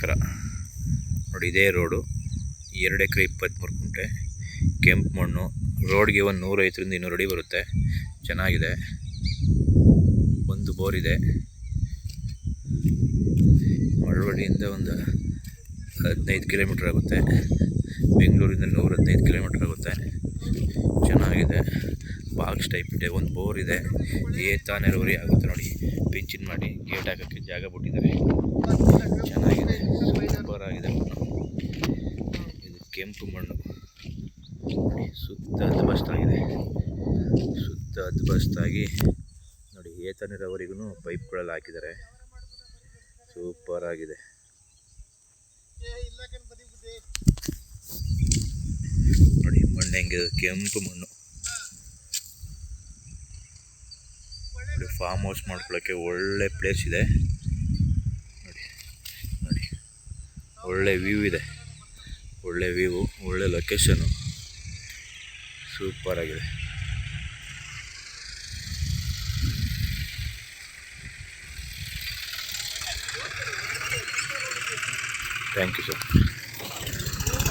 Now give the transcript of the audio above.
ನಮಸ್ಕಾರ ನೋಡಿ, ಇದೇ ರೋಡು. ಎರಡು ಎಕರೆ ಇಪ್ಪತ್ತ್ಮೂರು ಕುಂಟೆ. ಕೆಂಪು ಮಣ್ಣು. ರೋಡ್ಗೆ ಒಂದು ನೂರೈವತ್ತರಿಂದ ಇನ್ನೂರು ಅಡಿ ಬರುತ್ತೆ. ಚೆನ್ನಾಗಿದೆ. ಒಂದು ಬೋರ್ ಇದೆ. ಮಳವಳ್ಳಿಯಿಂದ ಒಂದು ಹದಿನೈದು ಕಿಲೋಮೀಟ್ರ್ ಆಗುತ್ತೆ. ಬೆಂಗಳೂರಿಂದ ನೂರ ಹದಿನೈದು ಕಿಲೋಮೀಟ್ರ್ ಆಗುತ್ತೆ. ಚೆನ್ನಾಗಿದೆ. ಬಾಕ್ಸ್ ಟೈಪ್ ಇದೆ. ಒಂದು ಬೋರ್ ಇದೆ. ಏತಾನೆರವರಿ ಆಗುತ್ತೆ ನೋಡಿ. ಪಿಂಚಿನ್ ಮಾಡಿ ಗೇಟ್ ಹಾಕೋಕ್ಕೆ ಜಾಗ ಬಿಟ್ಟಿದ್ದಾರೆ ಚೆನ್ನಾಗಿದೆ ಸೂಪರ್ ಆಗಿದೆ ಮಣ್ಣು ಇದು ಕೆಂಪು ಮಣ್ಣು. ಸುತ್ತ ಹದ್ಬಸ್ತಾಗಿದೆ ಸುತ್ತ ಹದ್ಬಸ್ತಾಗಿ ನೋಡಿ ಏತ ನೀರಾವರಿಗೂ ಪೈಪ್ಗಳಲ್ಲಿ ಹಾಕಿದ್ದಾರೆ. ಸೂಪರ್ ಆಗಿದೆ. ನೋಡಿ, ಮಣ್ಣು ಹೆಂಗಿದೆ ಕೆಂಪು ಮಣ್ಣು. ನೋಡಿ ಫಾರ್ಮ್ ಹೌಸ್ ಮಾಡ್ಕೊಳ್ಳೋಕ್ಕೆ ಒಳ್ಳೆ ಪ್ಲೇಸ್ ಇದೆ. ನೋಡಿ ನೋಡಿ, ಒಳ್ಳೆ ವ್ಯೂ ಇದೆ. ಒಳ್ಳೆ ವ್ಯೂ ಒಳ್ಳೆ ಲೊಕೇಶನು ಸೂಪರ್ ಆಗಿದೆ. Thank you sir